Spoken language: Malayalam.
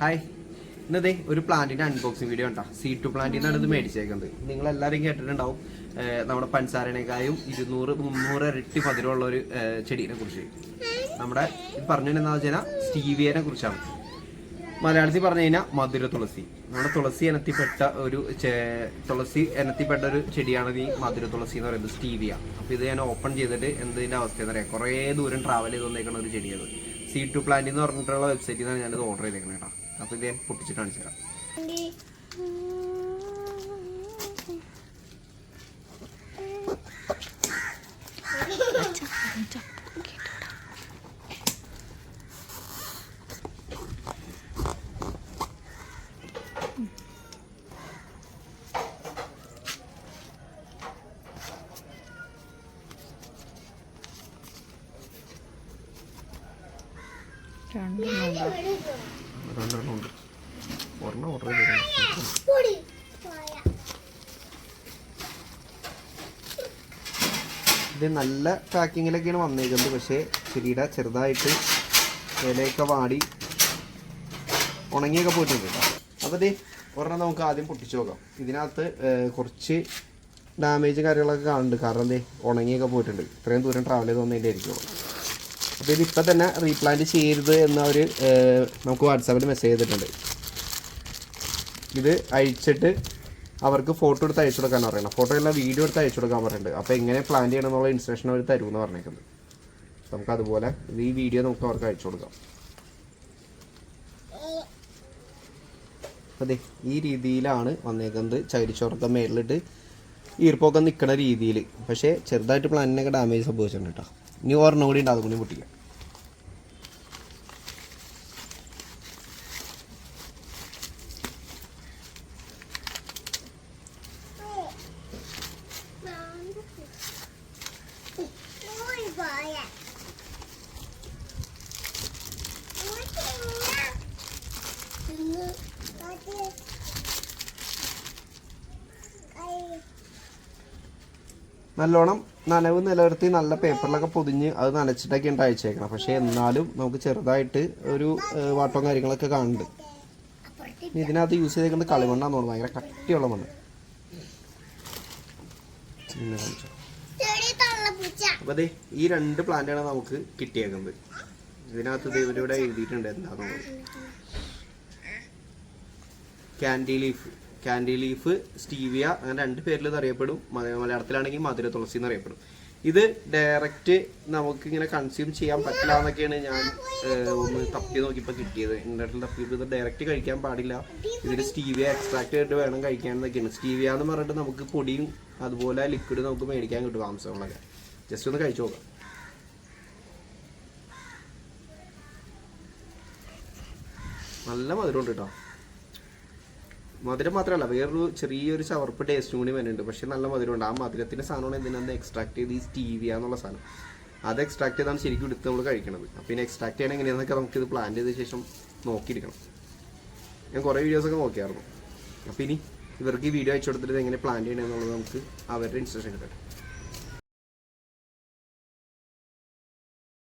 ഹായ് ഇന്നതേ ഒരു പ്ലാന്റിന്റെ അൺബോക്സിംഗ് വീഡിയോ ഉണ്ടാ സി ടു പ്ലാന്റിൽ നിന്നാണ് ഇത് മേടിച്ചേക്കുന്നത്. നിങ്ങൾ എല്ലാവരും കേട്ടിട്ടുണ്ടാവും നമ്മുടെ പഞ്ചാരനേക്കായും ഇരുന്നൂറ് മുന്നൂറ് ഇരട്ടി മധുരമുള്ള ഒരു ചെടീനെ കുറിച്ച് നമ്മുടെ ഇത് പറഞ്ഞു എന്താ വെച്ചാൽ സ്റ്റീവിയനെ കുറിച്ചാണ് മലയാളത്തിൽ പറഞ്ഞു കഴിഞ്ഞാൽ മധുര തുളസി. നമ്മുടെ തുളസി ഇനത്തിൽപ്പെട്ട ഒരു തുളസി ഇനത്തിൽപ്പെട്ട ഒരു ചെടിയാണ് ഈ മധുര തുളസി എന്ന് പറയുന്നത് സ്റ്റീവിയ. അപ്പോൾ ഇത് ഞാൻ ഓപ്പൺ ചെയ്തിട്ട് എന്തിന്റെ അവസ്ഥ എന്ന് പറയാം കുറേ ദൂരം ട്രാവൽ ചെയ്ത് വന്നേക്കുന്ന ഒരു ചെടിയാണ് സി ടു പ്ലാന്റ് എന്ന് പറഞ്ഞിട്ടുള്ള വെബ്സൈറ്റിൽ നിന്നാണ് ഞാനിത് ഓർഡർ ചെയ്തേക്കുന്നത് കേട്ടോ. അപ്പൊ ഇത് ഞാൻ പൊട്ടിച്ചിട്ട് കാണിച്ചു തരാം. രണ്ടെണ്ണം രണ്ടെണ്ണം ഉണ്ട് ഒരെണ്ണം ഓർഡർ ചെയ്തേക്കുന്നത് ഇത് നല്ല പാക്കിങ്ങിലൊക്കെയാണ് വന്നേക്കുന്നത്. പക്ഷേ ചെടിയുടെ ചെറുതായിട്ട് ഇലയൊക്കെ വാടി ഉണങ്ങിയൊക്കെ പോയിട്ടുണ്ട്. അപ്പോൾ ഒരെണ്ണം നമുക്ക് ആദ്യം പൊട്ടിച്ചു നോക്കാം. ഇതിനകത്ത് കുറച്ച് ഡാമേജ് കാര്യങ്ങളൊക്കെ കാണുന്നുണ്ട്. കാരണം എന്തേ ഉണങ്ങിയൊക്കെ പോയിട്ടുണ്ട്. ഇത്രയും ദൂരം ട്രാവൽ ചെയ്ത് വന്നതിന്റെ ആയിരിക്കും അപ്പോൾ ഇതിപ്പോൾ തന്നെ റീപ്ലാന്റ് ചെയ്യരുത് എന്ന ഒരു നമുക്ക് വാട്സാപ്പിൽ മെസ്സേജ് ചെയ്തിട്ടുണ്ട്. ഇത് അയച്ചിട്ട് അവർക്ക് ഫോട്ടോ എടുത്ത് അയച്ചു കൊടുക്കാൻ പറയണം. ഫോട്ടോ എല്ലാം വീഡിയോ എടുത്ത് അയച്ചു കൊടുക്കാൻ പറയുന്നുണ്ട് അപ്പോൾ എങ്ങനെ പ്ലാൻ ചെയ്യണം എന്നുള്ള ഇൻസ്ട്രക്ഷൻ അവർ തരുമെന്ന് പറഞ്ഞേക്കുന്നത് നമുക്ക് അതുപോലെ ഈ വീഡിയോ നമുക്ക് അവർക്ക് അയച്ചു കൊടുക്കാം. അതെ ഈ രീതിയിലാണ് വന്നേക്കുന്നത്. ചകിരിച്ചോറൊക്കെ മേളിലിട്ട് ഈർപ്പൊക്കെ നിൽക്കുന്ന രീതിയിൽ പക്ഷേ ചെറുതായിട്ട് പ്ലാനിനൊക്കെ ഡാമേജ് സംഭവിച്ചിട്ടുണ്ട് കേട്ടോ ഇനി ഒരെണ്ണം കൂടി ഉണ്ട് പൊട്ടിക്കാം. നല്ലോണം നനവ് നിലനിർത്തി നല്ല പേപ്പറിലൊക്കെ പൊതിഞ്ഞ് അത് നനച്ചിട്ടൊക്കെ ഉണ്ട് അയച്ചേക്കണം. പക്ഷേ എന്നാലും നമുക്ക് ചെറുതായിട്ട് ഒരു വാട്ടവും കാര്യങ്ങളൊക്കെ കാണുന്നുണ്ട്. ഇതിനകത്ത് യൂസ് ചെയ്തേക്കുന്നത് കളിമണ്ണാന്ന് തോന്നുന്നു. ഭയങ്കര കട്ടിയുള്ള മണ്ണ്. അപ്പൊ അതെ ഈ രണ്ട് പ്ലാന്റാണ് നമുക്ക് കിട്ടിയേക്കുന്നത്. ഇതിനകത്ത് ഇത് ഇവരിവിടെ എഴുതിയിട്ടുണ്ട് എന്താണെന്നുള്ളത് candy leaf candy leaf stevia അങ്ങനെ രണ്ട് പേരിൽ ഇത് അറിയപ്പെടും. മല- മലയാളത്തിലാണെങ്കിൽ മധുര തുളസി എന്ന് അറിയപ്പെടും. ഇത് ഡയറക്റ്റ് നമുക്ക് ഇങ്ങനെ കൺസ്യൂം ചെയ്യാൻ പറ്റില്ല എന്നൊക്കെയാണ് ഞാൻ ഒന്ന് തപ്പി നോക്കിയപ്പോൾ കിട്ടിയത്. ഇന്റർനെറ്റിൽ തപ്പിയപ്പോൾ ഇത് ഡയറക്റ്റ് കഴിക്കാൻ പാടില്ല. ഇതിൽ സ്റ്റീവിയ എക്സ്ട്രാക്ട് ആയിട്ട് വേണം കഴിക്കാൻ എന്നൊക്കെയാണ്. സ്റ്റീവിയ എന്ന് പറഞ്ഞിട്ട് നമുക്ക് പൊടിയും അതുപോലെ ലിക്വിഡ് നമുക്ക് മേടിക്കാൻ കിട്ടും മാംസങ്ങളൊക്കെ. ജസ്റ്റ് ഒന്ന് കഴിച്ചു നോക്കാം. നല്ല മധുരമുണ്ട് കേട്ടോ മധുരം മാത്രമല്ല വേറൊരു ചെറിയൊരു ചവർപ്പ് ടേസ്റ്റും കൂടി വരുന്നുണ്ട്. പക്ഷേ നല്ല മധുരമുണ്ട്. ആ മധുരത്തിന്റെ സാധനമാണ് എന്തിനാന്ന് എക്സ്ട്രാക്ട് ചെയ്ത് ഈ സ്റ്റീവിയ എന്നുള്ള സാധനം. അത് എക്സ്ട്രാക്ട് ചെയ്താണ് ശരിക്കും എടുത്ത് നമ്മൾ കഴിക്കണത്. അപ്പം പിന്നെ എക്സ്ട്രാക്ട് ചെയ്യണം എങ്ങനെയാണെന്നൊക്കെ നമുക്ക് ഇത് പ്ലാൻ ചെയ്ത ശേഷം നോക്കിയിരിക്കണം. ഞാൻ കുറേ വീഡിയോസൊക്കെ നോക്കിയായിരുന്നു. അപ്പം ഇനി ഇവർക്ക് ഈ വീഡിയോ അയച്ചു കൊടുത്തിട്ട് എങ്ങനെ പ്ലാൻ ചെയ്യണമെന്നുള്ളത് നമുക്ക് അവരുടെ ഇൻസ്ട്രക്ഷൻ കിട്ടട്ടെ